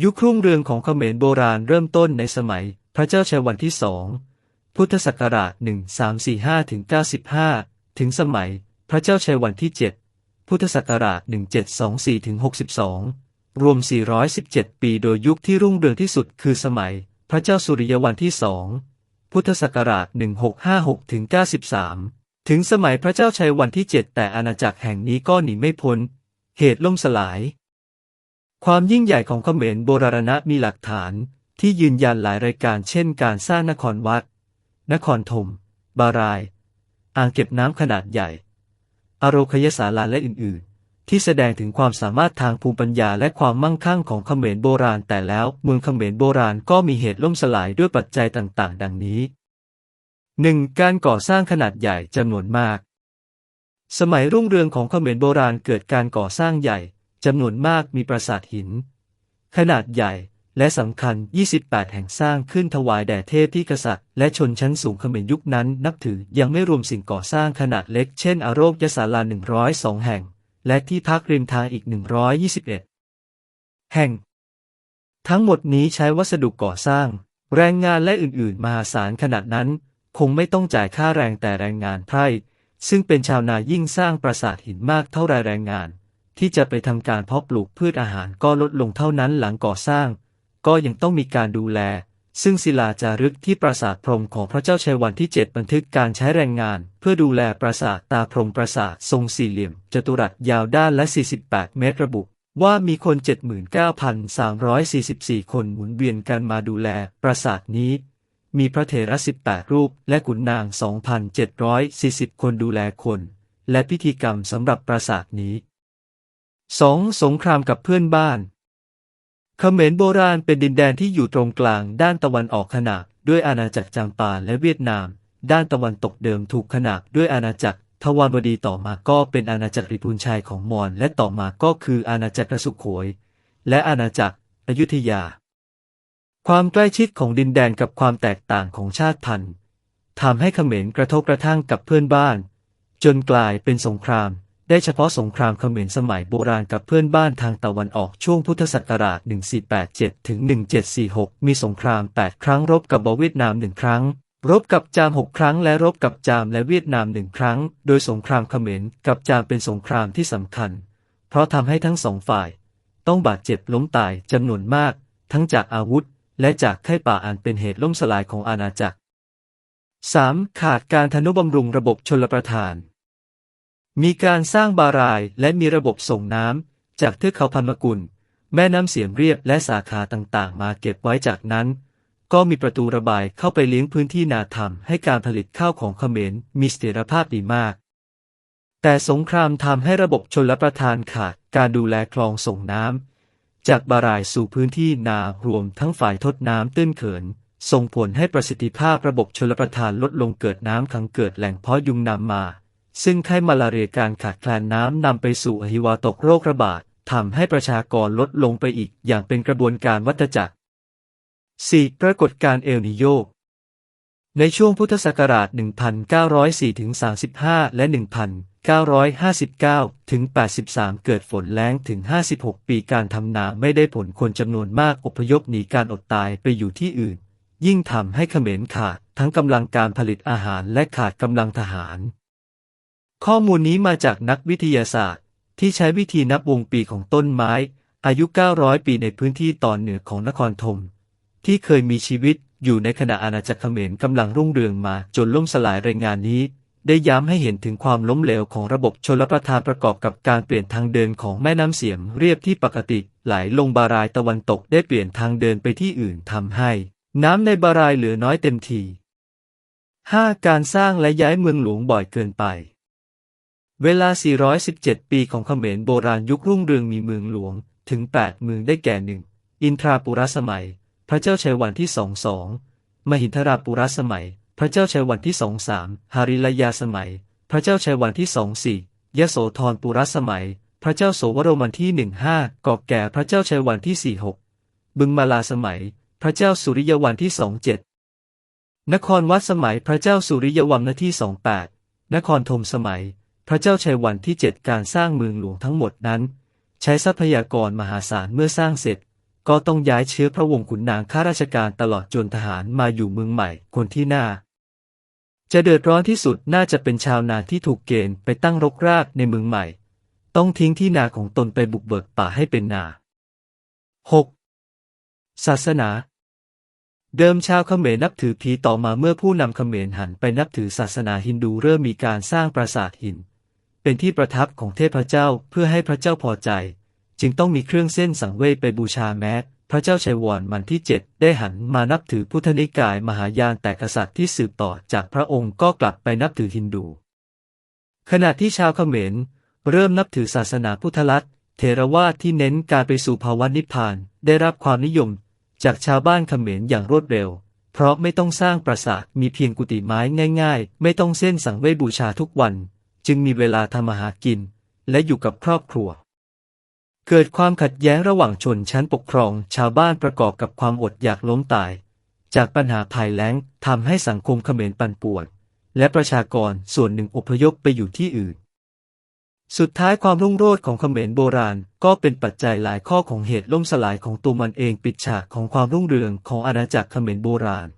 ยุครุ่งเรืองของเขมรโบราณเริ่มต้นในสมัย พระเจ้าชัยวันที่สอง พุทธศักราช 1345ถึง95 ถึงสมัย พระเจ้าชัยวันที่ 7 พุทธศักราช 1724ถึง62 รวม 417 ปีโดยยุคที่รุ่งเรืองที่สุดคือสมัย พระเจ้าสุริยวันที่สองพุทธศักราช 1656ถึง93 ถึงสมัยพระเจ้าชัยวันที่ 7 แต่อาณาจักรแห่งนี้ก็หนีไม่พ้น เหตุล่มสลาย ความยิ่งใหญ่ของเขมรโบราณะมีหลักฐานที่ยืนยันหลายรายการเช่นการสร้างนครวัด นครธม บาราย อ่างเก็บน้ำขนาดใหญ่ อโรคยศาลาและอื่นๆ ที่แสดงถึงความสามารถทางภูมิปัญญาและความมั่งคั่งของเขมรโบราณแต่แล้วเมืองเขมรโบราณก็มีเหตุล่มสลายด้วยปัจจัยต่างๆ ดังนี้ 1. การก่อสร้างขนาดใหญ่จำนวนมาก สมัยรุ่งเรืองของเขมรโบราณเกิดการก่อสร้างใหญ่ จำนวนมากมีปราสาทหิน ขนาดใหญ่และสำคัญ 28 แห่งสร้างขึ้นถวายแด่เทพที่กษัตริย์และชนชั้นสูงเขมรยุคนั้นนับถือยังไม่รวมสิ่งก่อสร้างขนาดเล็กเช่นอโรคยศาลา 102 แห่ง และที่พักริมทางอีก 121 แห่ง ทั้งหมดนี้ใช้วัสดุก่อสร้าง แรงงานและอื่น ๆ มหาศาลขนาดนั้น คงไม่ต้องจ่ายค่าแรงแต่แรงงานไพร่ซึ่งเป็นชาวนายิ่งสร้างปราสาทหินมากเท่าไรแรงงาน ที่จะไปทำการเพาะปลูกพืชอาหารก็ลดลงเท่านั้นหลังก่อสร้าง ก็ยังต้องมีการดูแล ซึ่งศิลาจารึกที่ปราสาทพรหมของพระเจ้าชัยวันที่ 7 บันทึกการใช้แรงงาน เพื่อดูแลปราสาทตาพรหมปราสาททรงสี่เหลี่ยม จัตุรัสยาวด้านและ 48 เมตรระบุว่ามีคน 79,344 คนหมุนเวียนกันมาดูแลปราสาทนี้ มีพระเถระ 18 รูป และขุนนาง 2,740 คนดูแลคน และพิธีกรรมสำหรับปราสาทนี้ 2. สงครามกับเพื่อนบ้านเขมรโบราณเป็นดินแดนที่อยู่ตรงกลางด้านตะวันออกขนากด้วยอาณาจักรจางปาและเวียดนาม ด้านตะวันตกเดิมถูกขนากด้วยอาณาจักรทวารวดีต่อมาก็เป็นอาณาจักรริพูนชัยของมอญและต่อมาก็คืออาณาจักรสุโขย และอาณาจักรอยุธยา ความใกล้ชิดของดินแดนกับความแตกต่างของชาติพันธุ์ทำให้เขมรกระทบกระทั่งกับเพื่อนบ้าน จนกลายเป็นสงคราม ได้เฉพาะสงครามเขมรสมัยโบราณกับเพื่อนบ้านทางตะวันออกช่วงพุทธศักราช 1487 ถึง 1746 มีสงคราม 8 ครั้งรบกับบเวียดนามหนึ่งครั้ง รบกับจาม 6 ครั้งและรบกับจามและเวียดนามหนึ่งครั้ง โดยสงครามเขมรกับจามเป็นสงครามที่สำคัญ เพราะทำให้ทั้งสองฝ่าย ต้องบาดเจ็บล้มตายจำนวนมาก ทั้งจากอาวุธ และจากไข้ป่าอันเป็นเหตุล่มสลายของอาณาจักร 3. ขาดการทนุบำรุงระบบชลประทาน มีการสร้างบารายและมีระบบส่งน้ำจากเทือกเขาพันมกุล แม่น้ำเสียมเรียบและสาขาต่างๆ มาเก็บไว้จากนั้น ก็มีประตูระบายเข้าไปเลี้ยงพื้นที่นาทำให้การผลิตข้าวของเขมรมีเสถียรภาพดีมาก แต่สงครามทำให้ระบบชลประทานขาดการดูแลคลองส่งน้ำจากบารายสู่พื้นที่นารวมทั้งฝ่ายทดน้ำตื้นเขินส่งผลให้ประสิทธิภาพระบบชลประทานลดลงเกิดน้ำขังเกิดแหล่งเพาะยุงนำมา ซึ่งไข้มาลาเรียการขาดแคลนน้ำนำไปสู่อหิวาตกโรคระบาดทำให้ประชากรลดลงไปอีกอย่างเป็นกระบวนการวัฏจักร 4. ปรากฏการเอลนิโยในช่วงพุทธศักราช 1904ถึง35 และ 1959 ถึง 83 เกิดฝนแล้งถึง 56 ปีการทำนาไม่ได้ผลคนจำนวนมากอพยพหนีการอดตายไปอยู่ที่อื่น ยิ่งทำให้เขมรขาดทั้งกำลังการผลิตอาหารและขาดกำลังทหาร ข้อมูลนี้มาจากนักวิทยาศาสตร์ ที่ใช้วิธีนับวงปีของต้นไม้ อายุ 900 ปีในพื้นที่ตอนเหนือของนครธมที่เคยมีชีวิตอยู่ในขณะอาณาจักรเขมรกำลังรุ่งเรืองมาจนล่มสลายรายงานนี้ ได้ย้ำให้เห็นถึงความล้มเหลวของระบบชลประทานประกอบกับการเปลี่ยนทางเดินของแม่น้ำเสียมเรียบที่ปกติไหลลงบารายตะวันตกได้เปลี่ยนทางเดินไปที่อื่นทำให้ น้ำในบารายเหลือน้อยเต็มที 5. การสร้างและย้ายเมืองหลวงบ่อยเกินไป เวลา 417 ปีของเขมรโบราณยุครุ่งเรืองมีเมืองหลวง ถึง 8 เมืองได้แก่หนึ่ง อินทราปุรสมัย พระเจ้าชัยวันที่สองสอง มหินทราปุรสมัย พระเจ้าชัยวันที่สองสามหาริลยาสมัย พระเจ้าชัยวันที่สองสี่ยโสธรปุรสมัย พระเจ้าโสวโรมันที่หนึ่งห้ากอกแก่พระเจ้าชัยวันที่สี่หกบึงมาลาสมัย พระเจ้าสุริยวันที่สองเจ็ดนครวัดสมัยพระเจ้าสุริยวังนที่สองแปดนครธมสมัย พระเจ้าชัยวันที่เจ็ดการสร้างเมืองหลวงทั้งหมดนั้น ใช้ทรัพยากรมหาศาลเมื่อสร้างเสร็จ ก็ต้องย้ายเชื้อพระวงศ์ขุนนางข้าราชการตลอดจนทหารมาอยู่เมืองใหม่คนที่หน่าจะเดือดร้อนที่สุดน่าจะเป็นชาวนาที่ถูกเกณฑ์ไปตั้งรกรากในเมืองใหม่ ต้องทิ้งที่นาของตนไปบุกเบิกป่าให้เป็นนา 6. ศาสนาเดิมชาวเขมรนับถือผีต่อมาเมื่อผู้นำเขมรหันไปนับถือศาสนาฮินดูเริ่มมีการสร้างปราสาทหิน เป็นที่ประทับของเทพเจ้าเพื่อให้พระเจ้าพอใจ จึงต้องมีเครื่องเส้นสังเวยไปบูชาแม้พระเจ้าชัยวรมันที่เจ็ดได้หันมานับถือพุทธนิกายมหายานแต่กษัตริย์ที่สืบต่อจากพระองค์ก็กลับไปนับถือฮินดู ขณะที่ชาวเขมร เริ่มนับถือศาสนาพุทธลัทธิเทรวาทที่เน้นการไปสู่ภาวะนิพพาน ได้รับความนิยม จากชาวบ้านเขมรอย่างรวดเร็ว เพราะไม่ต้องสร้างปราสาทมีเพียงกุฏิไม้ง่าย ๆ ไม่ต้องเส้นสังเวยบูชาทุกวัน จึงมีเวลาทำมาหากิน และอยู่กับครอบครัว เกิดความขัดแย้งระหว่างชนชั้นปกครอง ชาวบ้านประกอบกับความอดอยากล้มตาย จากปัญหาภัยแล้งทำให้สังคมเขมรปั่นป่วน และประชากรส่วนหนึ่งอพยพไปอยู่ที่อื่น สุดท้ายความรุ่งโรจน์ของเขมรโบราณก็เป็นปัจจัยหลายข้อของเหตุล่มสลายของตัวมันเองปิดฉากของความรุ่งเรืองของอาณาจักรเขมรโบราณ